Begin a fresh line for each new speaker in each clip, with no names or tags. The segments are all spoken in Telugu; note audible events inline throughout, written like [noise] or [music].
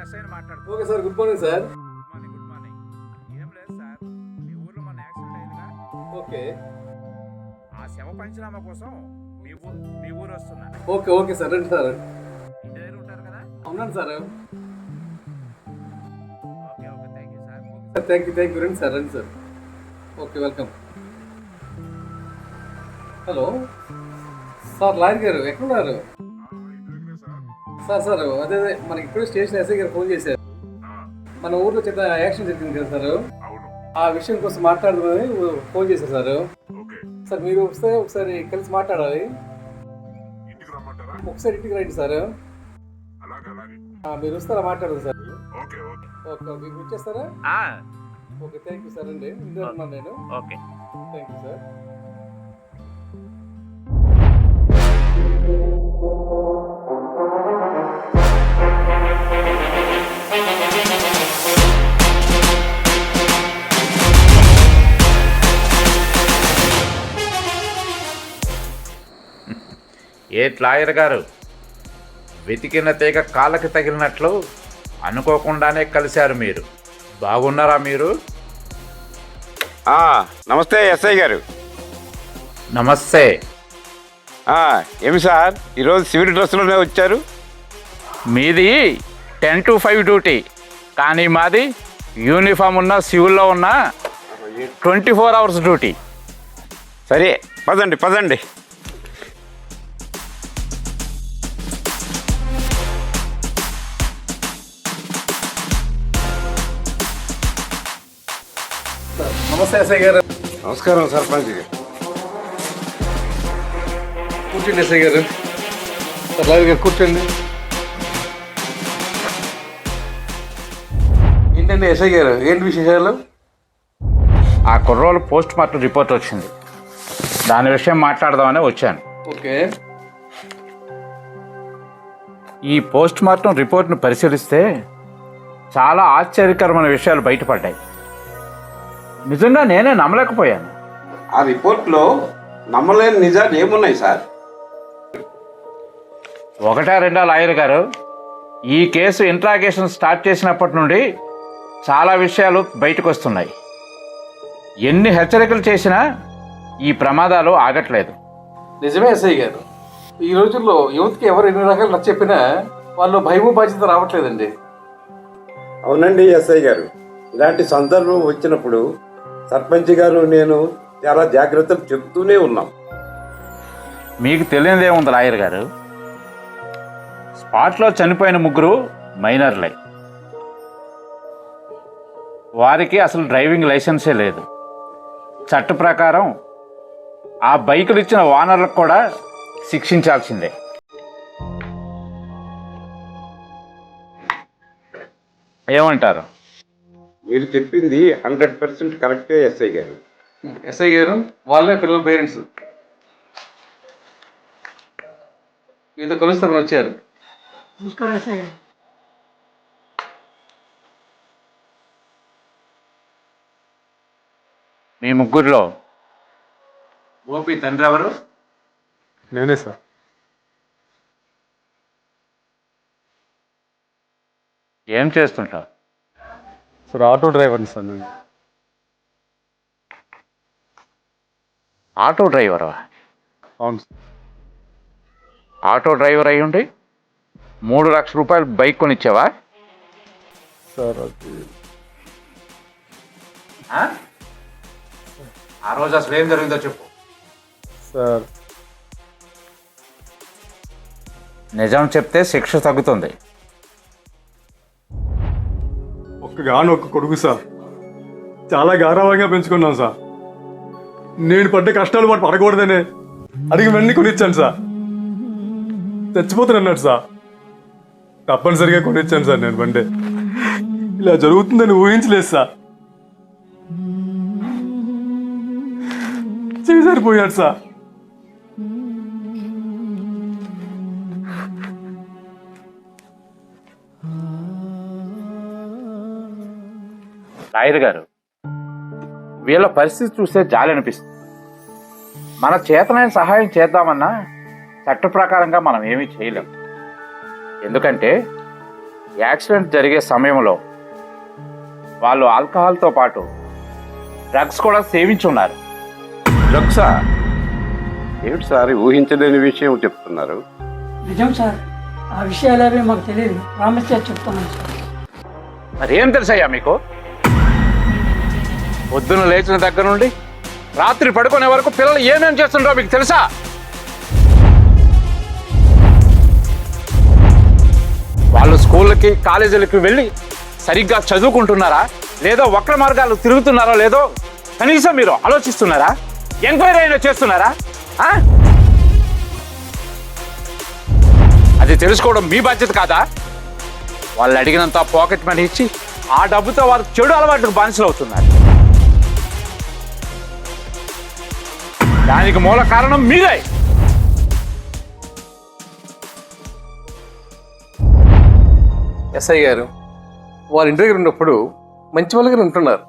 Okay sir good morning sir.
Morning good morning. ఏం లేదు సార్ మీ ఊర్లో మన యాక్సిడెంట్ అయిందిగా.
ఓకే.
ఆ శవ పంచనామా కోసం మీ ఊరు మీ ఊరు వస్తున్నా.
ఓకే ఓకే సార్ రండి సార్
దగ్గర ఉంటారు కదా?
అవునండి sir.
Okay okay thank you sir.
Thank you thank you రండి సార్ రండి sir. Okay welcome hello sir lawyer గారు ఎక్కడున్నారు? సార్ సార్ అదే అదే మనకి ఇప్పుడు స్టేషన్ ఎస్ఐ గారు ఫోన్ చేశారు. మన ఊర్లో చిన్న యాక్సిడెంట్ జరిగింది కదా సార్. ఆ విషయం కోసం మాట్లాడదామని ఫోన్ చేశారు సార్.
ఓకే.
సార్ మీరు వస్తే ఒకసారి కలిసి మాట్లాడాలి.
ఇంటికి రమ్మంటారా?
ఒకసారి ఇంటికి రండి సార్. మీరు వస్తారా మాట్లాడదు sir.
Okay okay.
Okay okay. ఇప్పుడు వచ్చేస్తారా? ఓకే థ్యాంక్ యూ సార్ అండి. ఇంట్లో ఉన్నాను నేను.
Okay.
Thank you sir.
A lawyer గారు? వెతికిన తీగ కాళ్ళకి తగిలినట్లు అనుకోకుండానే కలిశారు మీరు. బాగున్నారా మీరు?
నమస్తే ఎస్ఐ గారు.
నమస్తే.
ఏమి సార్? ఈరోజు సివిల్ డ్రెస్లోనే వచ్చారు?
మీది టెన్ టు ఫైవ్ డ్యూటీ. కానీ మాది యూనిఫామ్ ఉన్న సివిల్లో ఉన్న ట్వంటీ ఫోర్ అవర్స్ డ్యూటీ.
సరే పదండి పదండి.
నమస్తే ఎస్ఐ గారు.
నమస్కారం సర్పంచ్ గారు.
కూర్చోండి ఎస్ఐ గారు. సార్ లాయర్ గారు కూర్చోండి. ఏంటండి ఎస్ఐ గారు? ఏంటి విశేషాలు?
ఆ కుర్రోలు పోస్ట్ మార్టం రిపోర్ట్ వచ్చింది. దాని విషయం మాట్లాడదామని వచ్చాను.
ఓకే.
ఈ పోస్ట్ మార్టం రిపోర్ట్ను పరిశీలిస్తే చాలా ఆశ్చర్యకరమైన విషయాలు బయటపడ్డాయి. నిజంగా నేనే నమ్మలేకపోయాను.
ఆ రిపోర్ట్లో నమ్మలేని నిజాలు ఏమున్నాయి సార్?
ఒకటా రెండా లాయర్ గారు ఈ కేసు ఇంట్రాగేషన్ స్టార్ట్ చేసినప్పటి నుండి చాలా విషయాలు బయటకు వస్తున్నాయి. ఎన్ని హెచ్చరికలు చేసినా ఈ ప్రమాదాలు ఆగట్లేదు.
నిజమే ఎస్ఐ గారు. ఈ రోజుల్లో యువతకి ఎవరు ఎన్ని రకాలు నచ్చ చెప్పినా వాళ్ళు భయము బాధ్యత రావట్లేదండి.
అవునండి ఎస్ఐ గారు. ఇలాంటి సందర్భం వచ్చినప్పుడు సర్పంచ్ గారు నేను చాలా జాగ్రత్తలు చెప్తూనే ఉన్నాం.
మీకు తెలియనిదేముంది లాయర్ గారు? స్పాట్లో చనిపోయిన ముగ్గురు మైనర్లే. వారికి అసలు డ్రైవింగ్ లైసెన్సే లేదు. చట్ట ప్రకారం ఆ బైకులు ఇచ్చిన వానర్లకు కూడా శిక్షించాల్సిందే. ఏమంటారు?
మీరు చెప్పింది హండ్రెడ్ పర్సెంట్ కరెక్టే ఎస్ఐ గారు.
ఎస్ఐ గారు వాళ్ళే పిల్లల పేరెంట్స్. మీతో కలుస్తామని వచ్చారు.
మీ ముగ్గురిలో గోపి తండ్రి ఎవరు?
నేనే సార్.
ఏం చేస్తుంటావు
సార్ ఆటో డ్రైవర్ని సార్ నేను.
ఆటో డ్రైవరా?
అవును సార్.
ఆటో డ్రైవర్ అయి ఉండి మూడు లక్షల రూపాయలు బైక్ కొనిచ్చావా?
సార్ అది
ఆ? రోజు అసలు ఏం జరిగిందో చెప్పు.
సార్.
నిజం చెప్తే శిక్ష తగ్గుతుంది.
ఒక గాను ఒక్క కొడుకు సార్. చాలా గారావంగా పెంచుకున్నాం సార్. నేను పడ్డ కష్టాలు వాడు పడకూడదనే అడిగి వెంటనే కొనిచ్చాను సార్. చచ్చిపోతానన్నాడు సార్. తప్పనిసరిగా కొనిచ్చాను సార్ నేను బండి. ఇలా జరుగుతుందని ఊహించలేదు సార్. చేసారిపోయాడు సార్.
లాయర్ గారు వీళ్ళ పరిస్థితి చూస్తే జాలి అనిపిస్తుంది. మన చేతనైన సహాయం చేద్దామన్నా చట్ట ప్రకారంగా మనం ఏమీ చేయలేం. ఎందుకంటే యాక్సిడెంట్ జరిగే సమయంలో వాళ్ళు ఆల్కహాల్తో పాటు డ్రగ్స్ కూడా సేవించున్నారు.
డ్రగ్సా ఏమిటి సార్ ఊహించలేని విషయం చెప్తున్నారు?
నిజం సార్ ఆ విషయాలు అవి మాకు తెలియదు. ప్రామిస్ చేసి చెప్తున్నాను సార్.
మరి ఏం తెలుసయ్యా మీకు? పొద్దున లేచిన దగ్గర నుండి రాత్రి పడుకునే వరకు పిల్లలు ఏమేం చేస్తుండ్రో మీకు తెలుసా? వాళ్ళు స్కూళ్ళకి కాలేజీలకి వెళ్ళి సరిగ్గా చదువుకుంటున్నారా? లేదో వక్ర మార్గాలు తిరుగుతున్నారో లేదో కనీసం మీరు ఆలోచిస్తున్నారా? ఎంక్వైరీ అయినా చేస్తున్నారా? అది తెలుసుకోవడం మీ బాధ్యత కాదా? వాళ్ళు అడిగినంత పాకెట్ మనీ ఇచ్చి ఆ డబ్బుతో వారు చెడు అలవాట్లకు బానిసలు అవుతున్నారు దానికి మూల కారణం మీరే
ఎస్ఐ గారు వాళ్ళ ఇంటి దగ్గర ఉన్నప్పుడు మంచి వాళ్ళగానే ఉంటున్నారు.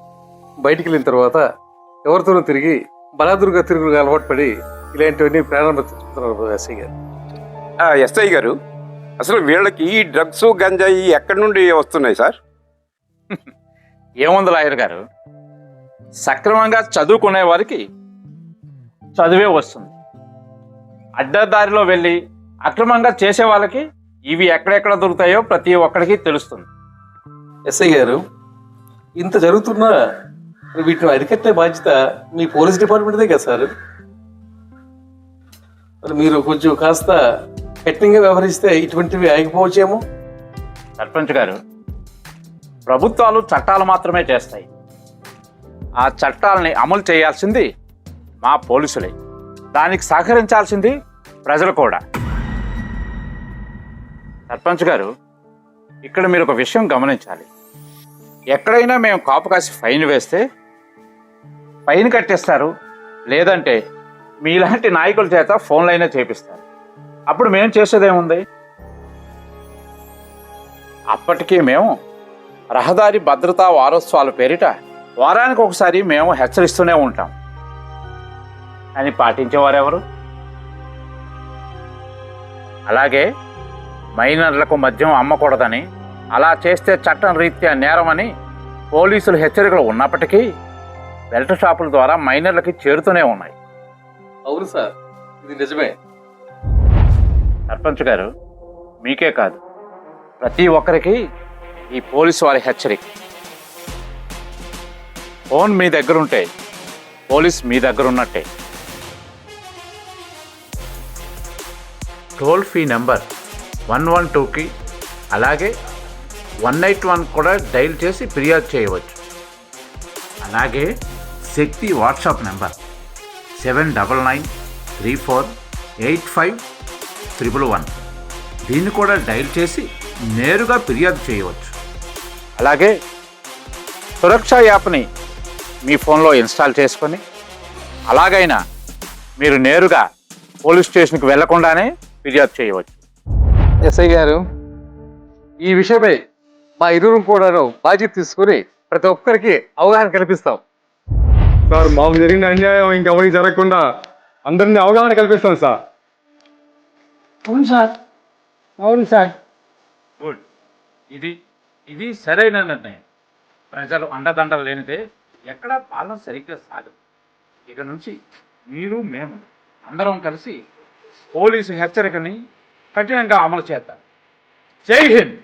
బయటికి వెళ్ళిన తర్వాత ఎవరితోనూ తిరిగి బలాదురుగా తిరుగులు అలవాటు పడి ఇలాంటివన్నీ ప్రారంభిస్తున్నారు ఎస్ఐ గారు.
ఎస్ఐ గారు అసలు వీళ్ళకి ఈ డ్రగ్స్ గంజాయి ఎక్కడి నుండి వస్తున్నాయి సార్? [laughs]
ఏముంది లాయర్ గారు? సక్రమంగా చదువుకునే వారికి చదువే వస్తుంది. అడ్డదారిలో వెళ్ళి అక్రమంగా చేసే వాళ్ళకి ఇవి ఎక్కడెక్కడ దొరుకుతాయో ప్రతి ఒక్కరికి తెలుస్తుంది.
ఎస్ఐ గారు ఇంత జరుగుతున్నా వీటిని అరికట్టే బాధ్యత మీ పోలీస్ డిపార్ట్మెంట్దే కదా సార్? మరి మీరు కొంచెం కాస్త కఠినంగా వ్యవహరిస్తే ఇటువంటివి ఆగిపోవచ్చేమో?
సర్పంచ్ గారు ప్రభుత్వాలు చట్టాలు మాత్రమే చేస్తాయి. ఆ చట్టాలని అమలు చేయాల్సింది మా పోలీసులే. దానికి సహకరించాల్సింది ప్రజలు కూడా. సర్పంచ్ గారు ఇక్కడ మీరు ఒక విషయం గమనించాలి. ఎక్కడైనా మేము కాపు కాసి ఫైన్ వేస్తే ఫైన్ కట్టేస్తారు. లేదంటే మీలాంటి నాయకుల చేత ఫోన్లైనా చేపిస్తారు. అప్పుడు మేము చేసేదేముంది? అప్పటికీ మేము రహదారి భద్రతా వారోత్సవాల పేరిట వారానికి ఒకసారి మేము హెచ్చరిస్తూనే ఉంటాం. అని పాటించేవారెవరు? అలాగే మైనర్లకు మద్యం అమ్మకూడదని అలా చేస్తే చట్టం రీత్యా నేరమని పోలీసులు హెచ్చరికలు ఉన్నప్పటికీ బెల్ట్ షాపుల ద్వారా మైనర్లకి చేరుతూనే ఉన్నాయి.
అవును సార్ ఇది నిజమే.
సర్పంచ్ గారు మీకే కాదు ప్రతి ఒక్కరికి ఈ పోలీసు వారి హెచ్చరిక. ఫోన్ మీ దగ్గర ఉంటే పోలీస్ మీ దగ్గర toll free number one one టూకి అలాగే వన్ ఎయిట్ వన్ కూడా డైల్ చేసి ఫిర్యాదు చేయవచ్చు. అలాగే Shakti WhatsApp number seven double nine three four eight five triple one దీన్ని కూడా డైల్ చేసి నేరుగా ఫిర్యాదు చేయవచ్చు. అలాగే సురక్ష యాప్ని మీ ఫోన్లో ఇన్స్టాల్ చేసుకొని అలాగైనా మీరు నేరుగా పోలీస్ స్టేషన్కి వెళ్ళకుండానే ఫిర్యాదు చేయవచ్చు.
ఎస్ఐ గారు ఈ విషయమై మా ఇరువురు కూడాను బాధ్యత తీసుకుని ప్రతి ఒక్కరికి అవగాహన కల్పిస్తాం.
సార్ మాకు జరిగిన అన్యాయం ఇంకెవరికి జరగకుండా అందరినీ అవగాహన కల్పిస్తాం సార్.
అవును సార్. అవును సార్.
గుడ్. ఇది ఇది సరైన నిర్ణయం. ప్రజలు అండదండలు లేనిదే ఎక్కడా పాలన సరిగ్గా సాగదు. ఇక నుంచి మీరు మేము అందరం కలిసి పోలీసు హెచ్చరికని కఠినంగా అమలు చేద్దాం. జై హింద్!